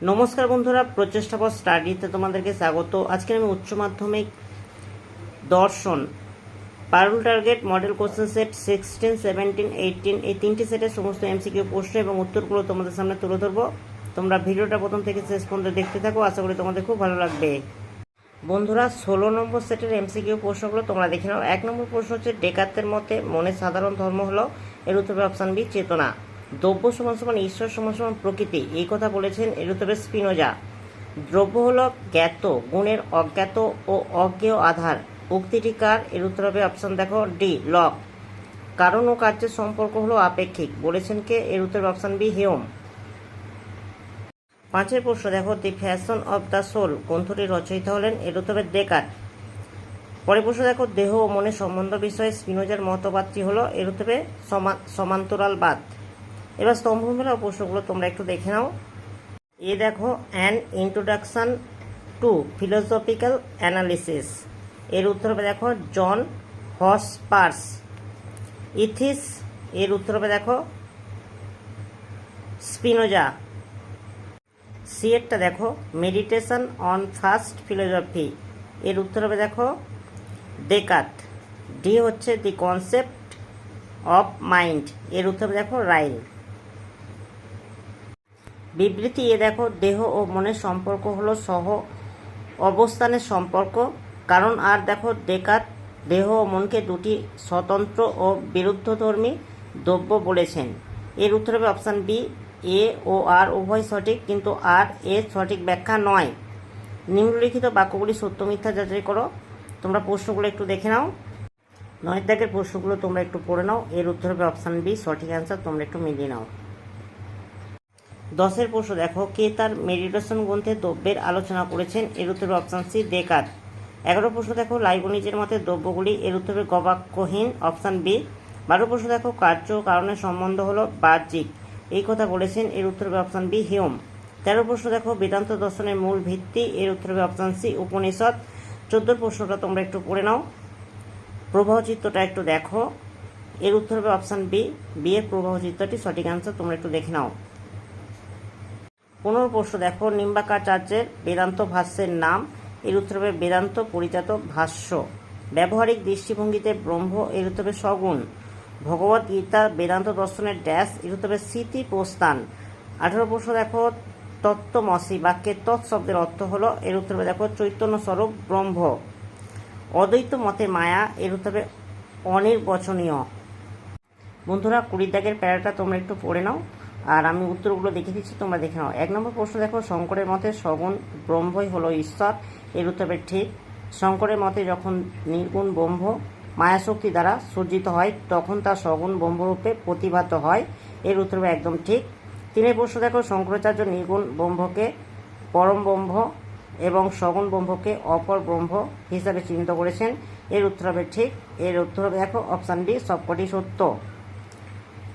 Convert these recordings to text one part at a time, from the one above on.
নমস্কার বন্ধুরা, প্রচেষ্টা পর স্টাডিতে তোমাদেরকে স্বাগত। আজকে আমি উচ্চ মাধ্যমিক দর্শন, Parul target model question set sixteen seventeen eighteen এই তিনটি সেটের সমস্ত এমসিকিউ প্রশ্ন এবং উত্তরগুলো তোমাদের সামনে তুলে ধরবো। তোমরা ভিডিওটা প্রথম থেকে শেষ পর্যন্ত দেখতে থাকো, আশা করি তোমাদের খুব ভালো লাগবে। বন্ধুরা, ষোলো নম্বর সেটের এমসিকিউ প্রশ্নগুলো তোমরা দেখে নাও। এক নম্বর প্রশ্ন হচ্ছে, ডেকাতের মতে মনের সাধারণ ধর্ম হলো, এর উত্তরে অপশান বি চেতনা। দ্রব্য সমান সমান ঈশ্বর সমান সমান প্রকৃতি, এই কথা বলেছেন এর স্পিনোজা। দ্রব্য হল জ্ঞাত, গুণের অজ্ঞাত ও অজ্ঞেয় আধার। উক্তিটি কার? এর উত্তর হবে অপশান দেখো ডি লক। কারণ ও কার্যের সম্পর্ক হলো আপেক্ষিক, বলেছেন কে? এর উত্তর অপশান বি হেয়ম পাঁচের প্রশ্ন দেখো, the fashion of the soul গ্রন্থটির রচয়িতা হলেন এর উত্তর হবে ডেকার পরে প্রশ্ন দেখো, দেহ ও মনের সম্বন্ধ বিষয়ে স্পিনোজার মতবাদটি হলো এর উত্তরে সমা- সমান্তরালবাদ। এবার স্তম্ভমেলা প্রশ্নগুলো তোমরা একটু দেখে নাও। এ দেখো an introduction to philosophical analysis এর উত্তর হবে দেখো জন হসপার্স ইথিস এর উত্তর হবে দেখো স্পিনোজা সি এরটা দেখো মেডিটেশন অন ফার্স্ট ফিলোসফি এর উত্তর হবে দেখো ডেকাত ডি হচ্ছে দি কনসেপ্ট অফ মাইন্ড এর উত্তর হবে দেখো রাইল বিবৃতি, এ দেখো, দেহ ও মনের সম্পর্ক হলো সহ অবস্থানের সম্পর্ক। কারণ আর দেখো ডেকাত দেহ ও মনকে দুটি স্বতন্ত্র ও বিরুদ্ধধর্মী দ্রব্য বলেছেন। এর উত্তর হবে অপশান বি, এ ও আর উভয় সঠিক, কিন্তু আর এর সঠিক ব্যাখ্যা নয়। নিম্নলিখিত বাক্যগুলি সত্য মিথ্যা যাচাই করো। তোমরা প্রশ্নগুলো একটু দেখে নাও। নয় দাগের প্রশ্নগুলো তোমরা একটু পড়ে নাও। এর উত্তর হবে অপশান বি, সঠিক অ্যান্সার তোমরা একটু মিলিয়ে নাও। দশের প্রশ্ন, দেখো, কে তার মেডিটেশন গ্রন্থে দ্রব্যের আলোচনা করেছেন? এর উত্তরে অপশান সি দেকার এগারো প্রশ্ন, দেখো, লাইবনিজের মতে দ্রব্যগুলি, এর উত্তরে গবাক্যহীন অপশান বি বারো প্রশ্ন, দেখো, কার্য কারণের সম্বন্ধ হলো বাহ্যিক। এই কথা বলেছেন, এর উত্তর হবে অপশান বি হিউম তেরো প্রশ্ন, দেখো, বেদান্ত দর্শনের মূল ভিত্তি, এর উত্তর হবে অপশান সি উপনিষদ। চোদ্দ প্রশ্নটা তোমরা একটু পড়ে নাও। প্রবাহ চিত্রটা একটু দেখো। এর উত্তর হবে অপশান বি বি এর প্রবাহ চিত্রটি সঠিক অ্যান্সার তোমরা একটু দেখে নাও। পনেরো প্রশ্ন দেখো, নিম্বাকাচার্যের বেদান্ত ভাষ্যের নাম। এর উত্তর বেদান্ত পরিজাত ভাষ্য। ব্যবহারিক দৃষ্টিভঙ্গিতে ব্রহ্ম, এর উত্তরে সগুণ। ভগবত গীতা, বেদান্ত দর্শনের ড্যাশ, এর উত্তর স্মৃতি প্রস্থান। আঠারো প্রশ্ন দেখো, তত্ত্বমসি বাক্যের তৎ শব্দের অর্থ হলো, এর উত্তর দেখো, চৈতন্য স্বরূপ ব্রহ্ম। অদ্বৈত মতে মায়া, এর উত্তর অনির্বচনীয়। বন্ধুরা, কুড়ি দাগের প্যারাটা তোমরা একটু পড়ে নাও। আর আমি উত্তরগুলো দেখে দিচ্ছি, তোমরা দেখে নাও। এক নম্বর প্রশ্ন দেখো, শঙ্করের মতে সগুণ ব্রহ্মই হলো ঈশ্বর, এর উত্তর ঠিক। শঙ্করের মতে যখন নির্গুণ ব্রহ্ম মায়াশক্তি দ্বারা সজ্জিত হয়, তখন তা সগুণ ব্রহ্মরূপে প্রতিভাত হয়, এর উত্তর একদম ঠিক। তিনের প্রশ্ন দেখো, শঙ্করাচার্য নির্গুণ ব্রহ্মকে পরম ব্রহ্ম এবং সগুণ ব্রহ্মকে অপর ব্রহ্ম হিসাবে চিহ্নিত করেছেন, এর উত্তর হবে ঠিক। এর উত্তর হবে দেখো, অপশান ডি সবকটি সত্য।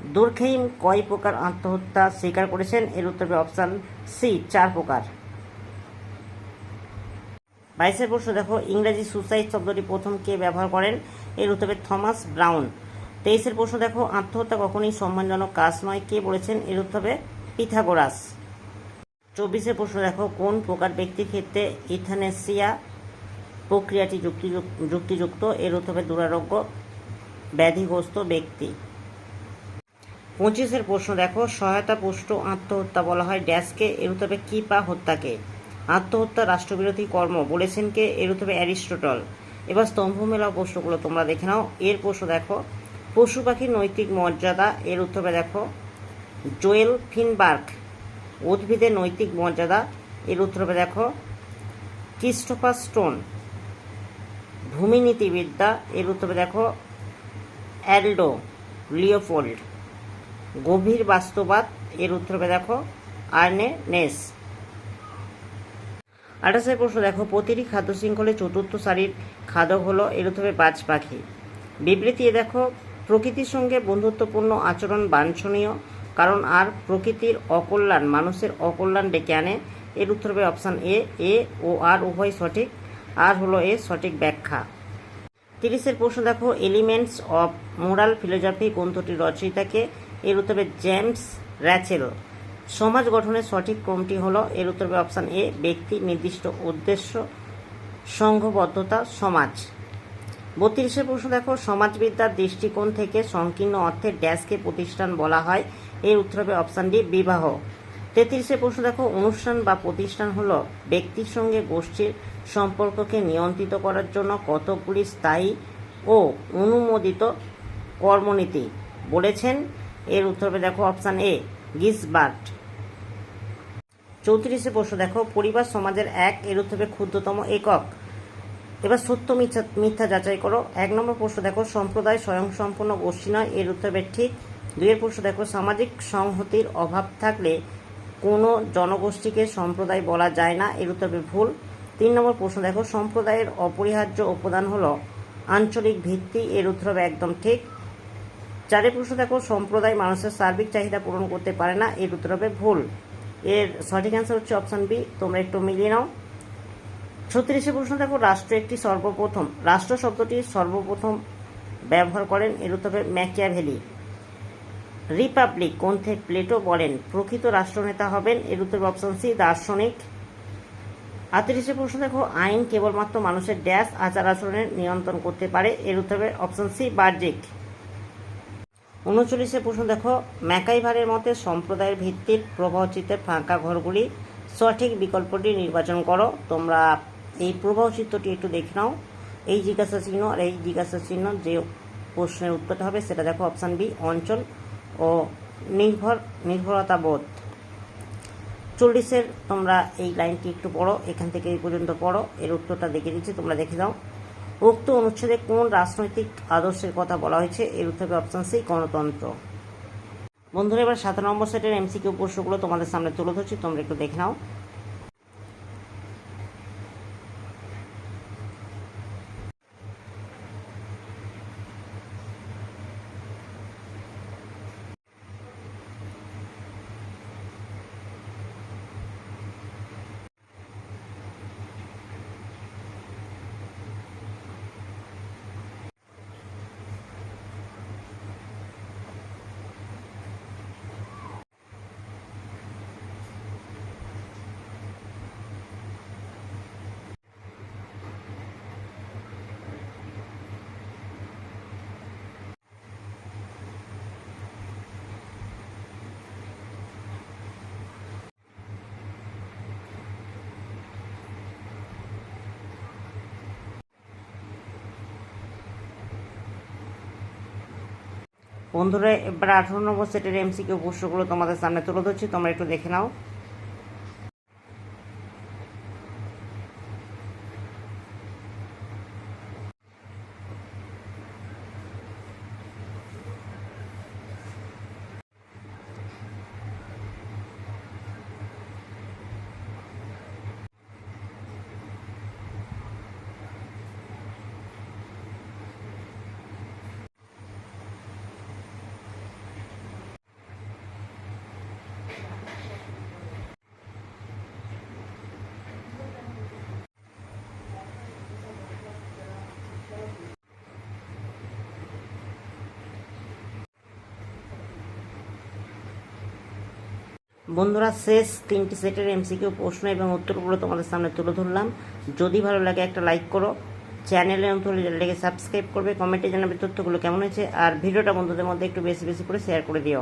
দুর্খেইম কয় প্রকার আত্মহত্যা স্বীকার করেছেন? এর উত্তর অপশান সি, চার প্রকার। বাইশের প্রশ্ন, দেখো, ইংরেজি সুসাইড শব্দটি প্রথম কে ব্যবহার করেন? এর উত্তর থমাস ব্রাউন। তেইশের প্রশ্ন, দেখো, আত্মহত্যা কখনই সম্মানজনক কাজ নয়। কে বলেছেন? এর উত্তর পিথাগোরাস। চব্বিশের প্রশ্ন, দেখো, কোন প্রকার ব্যক্তির ক্ষেত্রে ইথানেসিয়া প্রক্রিয়াটি যুক্তিযুক- যুক্তিযুক্ত? এর উত্তর দুরারোগ্য ব্যাধিগ্রস্ত ব্যক্তি। পঁচিশের প্রশ্ন, দেখো, সহায়তা পুষ্ট আত্মহত্যা বলা হয় ড্যাশকে, এর উত্তর হবে কি পা হত্যাকে? আত্মহত্যা, রাষ্ট্রবিরোধী কর্ম বলেছেন কে এর উত্তর হবে অ্যারিস্টটল। এবার স্তম্ভ মেলা প্রশ্নগুলো তোমরা দেখে নাও। এর প্রশ্ন, দেখো, পশু পাখির নৈতিক মর্যাদা, এর উত্তর দেখো, জোয়েল ফিনবার্গ, উদ্ভিদের নৈতিক মর্যাদা, এর উত্তর দেখো, ক্রিস্টোফার স্টোন ভূমিনীতিবিদ্যা এর উত্তর দেখো, অ্যালডো, লিওপোল্ড। গভীর বাস্তবাদ এর উত্তর হবে দেখো, আর্নে নেস। আঠাশের প্রশ্ন দেখো, প্রতিটি খাদ্য শৃঙ্খলে চতুর্থ সারির খাদক হলো, এর উত্তর হবে বাজ পাখি। বিবৃতি দেখো, প্রকৃতির সঙ্গে বন্ধুত্বপূর্ণ আচরণ বাঞ্ছনীয়, কারণ আর প্রকৃতির অকল্যাণ, মানুষের অকল্যাণ ডেকে আনে। এর উত্তর হবে অপশান এ এ ও আর উভয় সঠিক, আর হলো এ সঠিক ব্যাখ্যা। তিরিশের প্রশ্ন দেখো, এলিমেন্টস অফ মোরাল ফিলোসফি গ্রন্থটির রচয়িতাকে এর উত্তরে জেমস র্যাচেল। সমাজ গঠনের সঠিক ক্রমটি হলো, এর উত্তর হবে অপশান এ, ব্যক্তি, নির্দিষ্ট উদ্দেশ্য, সংঘবদ্ধতা, সমাজ। বত্রিশে প্রশ্ন দেখো সমাজবিদ্যার দৃষ্টিকোণ থেকে সংকীর্ণ অর্থে ড্যাশকে প্রতিষ্ঠান বলা হয়। এর উত্তর হবে অপশান ডি, বিবাহ। তেত্রিশে প্রশ্ন দেখো, অনুষ্ঠান বা প্রতিষ্ঠান হলো ব্যক্তির সঙ্গে গোষ্ঠীর সম্পর্ককে নিয়ন্ত্রিত করার জন্য কতগুলি স্থায়ী ও অনুমোদিত কর্মনীতি। বলেছেন এর উত্তর হবে দেখো অপশান এ গিসবার্ট চৌত্রিশে প্রশ্ন দেখো, পরিবার সমাজের এক, এর উত্তর হবে ক্ষুদ্রতম একক। এবার সত্য মিথ্যা মিথ্যা যাচাই করো। এক নম্বর প্রশ্ন দেখো, সম্প্রদায় স্বয়ংসম্পূর্ণ গোষ্ঠী নয়, এর উত্তর হবে ঠিক। দুইয়ের প্রশ্ন দেখো, সামাজিক সংহতির অভাব থাকলে কোনো জনগোষ্ঠীকে সম্প্রদায় বলা যায় না, এর উত্তর হবে ভুল। তিন নম্বর প্রশ্ন দেখো, সম্প্রদায়ের অপরিহার্য উপাদান হলো আঞ্চলিক ভিত্তি, এর উত্তর হবে একদম ঠিক। চারের প্রশ্ন দেখো, সম্প্রদায় মানুষের সার্বিক চাহিদা পূরণ করতে পারে না, এর উত্তর হবে ভুল। এর সঠিক অ্যান্সার হচ্ছে অপশান বি তোমরা একটু মিলিয়ে নাও। ছত্রিশে প্রশ্ন দেখো, রাষ্ট্র একটি সর্বপ্রথম। রাষ্ট্র শব্দটি সর্বপ্রথম ব্যবহার করেন, এর উত্তর হবে ম্যাকিয়াভেলি। রিপাবলিক, গ্রন্থে প্লেটো বলেন, প্রকৃত রাষ্ট্রনেতা হবেন, এর উত্তর অপশন সি দার্শনিক। আটত্রিশে প্রশ্ন দেখো, আইন কেবলমাত্র মানুষের ড্যাশ আচার আচরণের নিয়ন্ত্রণ করতে পারে, এর উত্তর হবে অপশন সি বাহ্যিক। উনচল্লিশে প্রশ্ন দেখো ম্যাকাইভারের মতে সম্প্রদায়ের ভিত্তির প্রবাহচিত্রের ফাঁকা ঘরগুলি সঠিক বিকল্পটি নির্বাচন করো। তোমরা এই প্রবাহ চিত্রটি একটু দেখে নাও। এই জিজ্ঞাসা চিহ্ন আর এই জিজ্ঞাসা চিহ্ন যে প্রশ্নের উত্তরটা হবে সেটা দেখো অপশান বি, অঞ্চল ও নির্ভর নির্ভরতা বোধ চল্লিশের তোমরা এই লাইনটি একটু পড়ো, এখান থেকে এই পর্যন্ত পড়ো। এর উত্তরটা দেখে দিচ্ছি তোমরা দেখে দাও উক্ত অনুচ্ছেদে কোন রাজনৈতিক আদর্শের কথা বলা হয়েছে? এর উত্তর হবে অপশান সি গণতন্ত্র। বন্ধুরা, এবার সাত নম্বর সেটের এমসিকিউ প্রশ্নগুলো তোমাদের সামনে তুলে ধরছি। তোমরা একটু দেখে নাও। বন্ধুরা, এবার আঠারো নম্বর সেটের এমসিকিউ প্রশ্নগুলো তোমাদের সামনে তুলে ধরছি। তোমরা একটু দেখে নাও। বন্ধুরা, শেষ তিনটি সেটের এমসিকিউ প্রশ্ন এবং উত্তরগুলো তোমাদের সামনে তুলে ধরলাম। যদি ভালো লাগে একটা লাইক করো। চ্যানেলে নতুন লেগে সাবস্ক্রাইব করবে। কমেন্টে জানাবে তথ্যগুলো কেমন হয়েছে। আর ভিডিওটা বন্ধুদের মধ্যে একটু বেশি বেশি করে শেয়ার করে দিও।